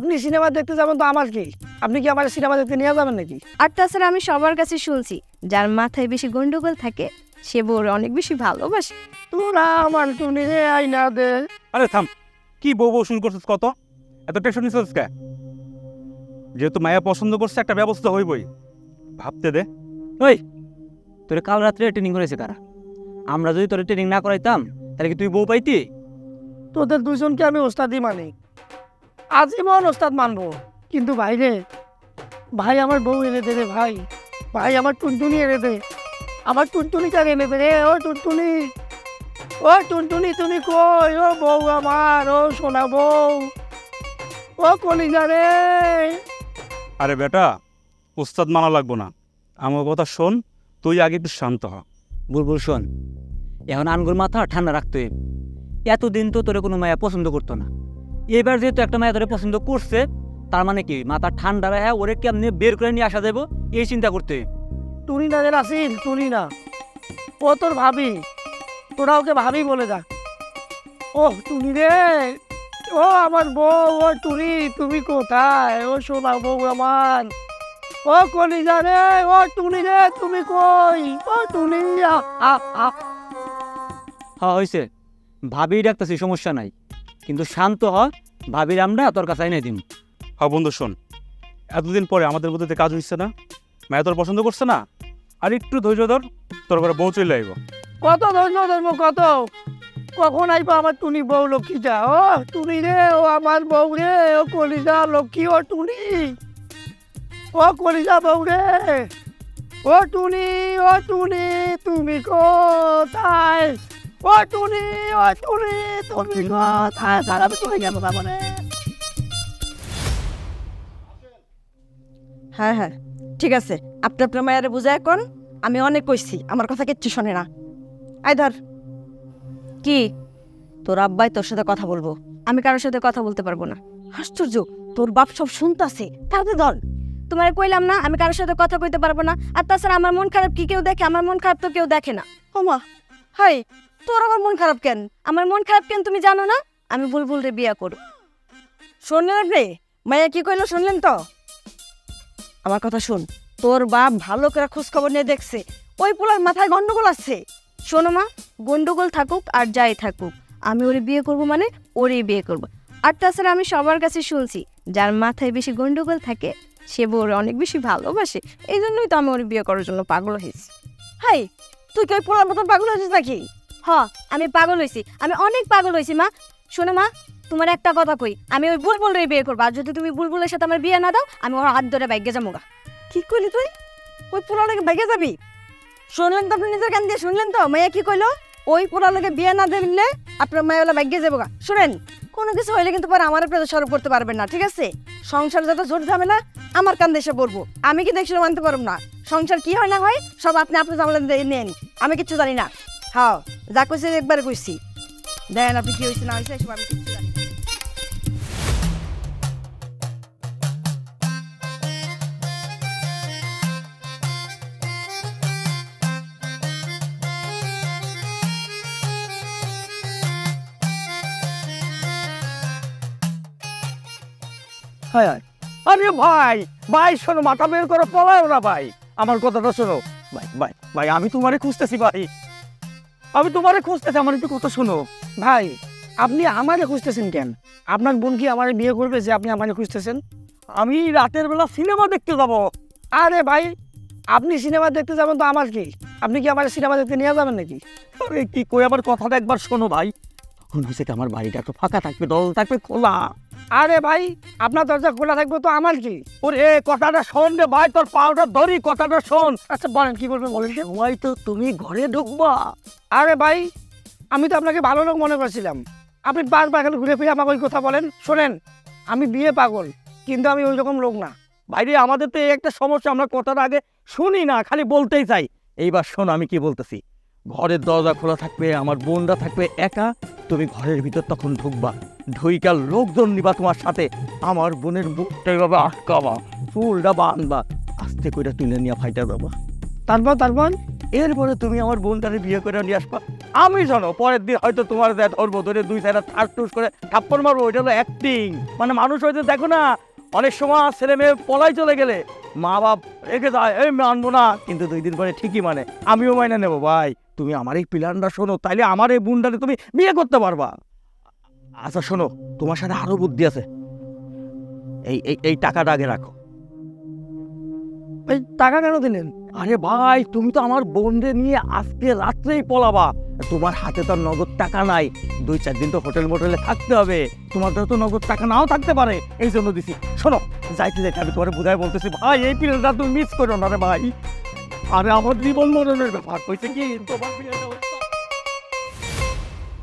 আপনি সিনেমা দেখতে যাবেন তো আমার কি? আপনি কি আমার সিনেমা দেখতে নিয়ে যাবেন নাকি? আর তাছাড়া আমি সবার কাছে শুনছি। যার মাথায় বেশি গন্ডগোল থাকে সে বউরে অনেক বেশি ভালোবাসে। তোরা আমার রে আইনা দে। আরে থাম। কি বউ বউ শুরু করছিস কত? এত টেনশন নিছিস কে? যেহেতু মায়া পছন্দ করছে একটা ব্যবস্থা হইবই। ভাবতে দে। ওই তোরে কাল রাত্রে ট্রেনিং করেছে কারা? আমরা যদি তোরে ট্রেনিং না করাইতাম তাহলে কি তুই বউ পাইতি? তোদের দুজনকে আমি ওস্তাদি মানি। আজীবন ওস্তাদ মানবো। কিন্তু ভাই রে ভাই আমার বউ এনে দে রে ভাই। ভাই আমার টুনটুনি এনে দে। আমার টুনটুনি কার এনে দে রে? ও টুনটুনি ও টুনটুনি তুমি কই? ও বউ আমার ও সোনা বউ। ও কলিজা রে। আরে বেটা উস্তাদ মানা লাগবো না। আমার কথা শোন তুই আগে একটু শান্ত হ। বুলবুল শোন। এখন আনগুর মাথা ঠান্ডা রাখতে। এতদিন তো তোরে কোনো মায়া পছন্দ করতো না। এবার যেহেতু একটা মায়া ধরে পছন্দ করছে তার মানে কি? মাথা ঠান্ডা রাখা ওরে কেমনি বের করে নিয়ে আসা যাব এই চিন্তা করতে। টুনি না রে রাসিল টুনি না। ও তোর ভাবি। তোরা ওকে ভাবি বলে যা। ও টুনি রে। ও আমার বউ ও টুনি তুমি কোথায়? ও সোনা বউ আমার। ও কলিজা রে ও টুনি রে তুমি কই? ও টুনি হ্যাঁ হয়েছে ভাবি ডাকতেছি সমস্যা নাই। কিন্তু শান্ত হ ভাবির আমরা তোর কাছে এনে দিম। হ বন্ধু শোন। এতদিন পরে আমাদের মধ্যে যে কাজ হচ্ছে না। মায়া তোর পছন্দ করছে না? আর একটু ধৈর্য ধর তোর ঘরে বউ চলে আইব। কত ধন্য ধর্ম কত? কখন আইবা আমার টুনি বউ লক্ষ্মীটা? ও টুনি রে ও আমার বউ রে ও কলিজা লক্ষ্মী ও টুনি। ও কলিজা বউ রে। ও টুনি ও টুনি তুমি কোথায়? ও টুনি ও টুনি তুমি কোথায় সারা চলে গেল মানে হ্যাঁ হ্যাঁ ঠিক আছে। আপনি আপনার মায়ের বুঝায় কোন আমি অনেক কইছি আমার কথা কিচ্ছু শোনে না। আয় ধর। কি? তোর আব্বাই তোর সাথে কথা বলব। আমি কারোর সাথে কথা বলতে পারব না। আশ্চর্য তোর বাপ সব শুনতাছে। তাহলে ধর তোমার কইলাম না আমি কারোর সাথে কথা কইতে পারব না। আর তাছাড়া আমার মন খারাপ কি কেউ দেখে? আমার মন খারাপ তো কেউ দেখে না। ওমা হাই তোর আবার মন খারাপ কেন? আমার মন খারাপ কেন তুমি জানো না? আমি বুলবুল রে বিয়া করব। শুনলেন রে? মাইয়া কি কইলো শুনলেন তো? আমার কথা শুন। তোর বাপ ভালো করে খোঁজ খবর নিয়ে দেখছে। ওই পোলার মাথায় গন্ডগোল আছে। শোনো মা, গন্ডগোল থাকুক আর যাই থাকুক। আমি ওরে বিয়ে করব মানে ওরেই বিয়ে করব। আর তাছাড়া আমি সবার কাছে শুনছি, যার মাথায় বেশি গন্ডগোল থাকে, সে বউরে অনেক বেশি ভালোবাসে। এই জন্যই তো আমি ওরে বিয়ে করার জন্য পাগল হয়েছি। হাই, তুই কি ওই পোলার মতন পাগল আছিস নাকি? হ, আমি পাগল হয়েছি আমি অনেক পাগল হয়েছি মা। শোনো, মা, তোমার একটা কথা কই। আমি ওই বুলবুল রে বিয়ে করব। আর যদি তুমি বুলবুলের সাথে আমার বিয়ে না দাও, আমি ওর হাত ধরে বাইকে যাব গা। কি করলি তুই? ওই পোলাটাকে ভেগে যাবি? শুনলেন তো আপনি নিজের কান দিয়ে, শুনলেন তো? মাইয়া কি কইলো? ওই পোলাটাকে বিয়ে না দিলে আপনার মায়াওয়ালা ভাগ্যে যাব গা। শুনেন, কোনো কিছু হইলে কিন্তু পরে আমার প্রেজা সরব করতে পারবেন না, ঠিক আছে? সংসার যত জোর ঝামেলা, আমার কান দেশে পড়ব। আমি কি দেখছিল মানতে পারব না। সংসার কি হয় না হয়, সব আপনি আপনার ঝামেলা নেন। আমি কিচ্ছু জানি না। হ্যাঁ যা কইছি একবার কইছি। দেখেন আপনি কি হয়েছে না হয়েছে এসব আমি কিচ্ছু জানি না। হায়। হায় আরে ভাই ভাই, শোনো, মাথা বের করে পলাও না ভাই। আমার কথাটা শোনো। ভাই ভাই ভাই, আমি তোমারে খুঁজতেছি, ভাই। আমি তোমারে খুঁজতেছি, আমার একটু কথা শোনো। ভাই, আপনি আমারে খুঁজতেছেন কেন? আপনার বোন কি আমার বিয়ে করবে যে আপনি আমারে খুঁজতেছেন? আমি রাতের বেলা সিনেমা দেখতে যাব। আরে ভাই, আপনি সিনেমা দেখতে যাবেন তো আমার কি? আপনি কি আমার সিনেমা দেখতে নিয়ে যাবেন নাকি? কি কই, আমার কথাটা একবার শোনো ভাই। হয়েছে আমার বাড়িটা তো ফাঁকা থাকবে দল থাকবে খোলা। আরে ভাই আপনার দরজা খোলা থাকবে তো আমার কি? ওরে কথাটা শোন রে ভাই তোর পাউটা ধরি কথাটা শোন। আচ্ছা বলেন কি বলবেন বলেন? সময় তো তুমি ঘরে ঢুকবা। আরে ভাই আমি তো আপনাকে ভালো লোক মনে করছিলাম। আপনি বারবার খালি ঘুরে ফিরে আমাকে ওই কথা বলেন। শোনেন আমি বিয়ে পাগল কিন্তু আমি ওই রকম লোক না। বাইরে আমাদের তো এই একটা সমস্যা আমরা কথাটা আগে শুনি না খালি বলতেই চাই। এইবার শোন আমি কি বলতেছি। ঘরের দরজা খোলা থাকবে, আমার বোনরা থাকবে একা, তুমি ঘরের ভিতর তখন ঢুকবা। ঢুইকার লোকজন নিবা তোমার সাথে, আমার বোনের মুখটা এভাবে আটকাবা, চুলটা বানবা, আস্তে করে তুলে নিয়ে ফাইটা দেবা। তারপর তারপর? এরপরে তুমি আমার বোনটারে বিয়ে করে নিয়ে আসবা। আমি জানো, পরের দিন হয়তো তোমার দেয় ধরবো ধরে দুই সাইডে থার্ট টুস করে থাপ্পড় মারবো, ওইটা হলো অ্যাক্টিং মানে মানুষ হয়তো দেখো না, অনেক সময় ছেলে মেয়ে পলাই চলে গেলে মা বাপ রেখে যায়, এই, মানবো না। কিন্তু দুই দিন পরে ঠিকই মানে আমিও মাইনে নেব, ভাই। তুমি আমার এই প্ল্যানটা শোনো, তাইলে আমার এই বোনটারে তুমি বিয়ে করতে পারবা। আচ্ছা শোনো, তোমার সাথে আরও বুদ্ধি আছে। এই এই টাকাটা আগে রাখো। এই টাকা কেন দিলেন? আরে ভাই, তুমি তো আমার বোনদের নিয়ে আজকে রাত্রেই পলাবা। তোমার হাতে তো নগদ টাকা নাই। দুই, চার দিন তো হোটেল মোটেলে থাকতে হবে। তোমার তো নগদ টাকা নাও থাকতে পারে। এই জন্য দিছি। শোনো, যাইতে যাইতে আমি তোমার বুধায় বলতেছি, ভাই, এই পিরিয়ডটা তুমি মিস করো না রে ভাই। আরে আমার জীবন মরণের ব্যাপার কইছে কি? তোমার বিয়েটা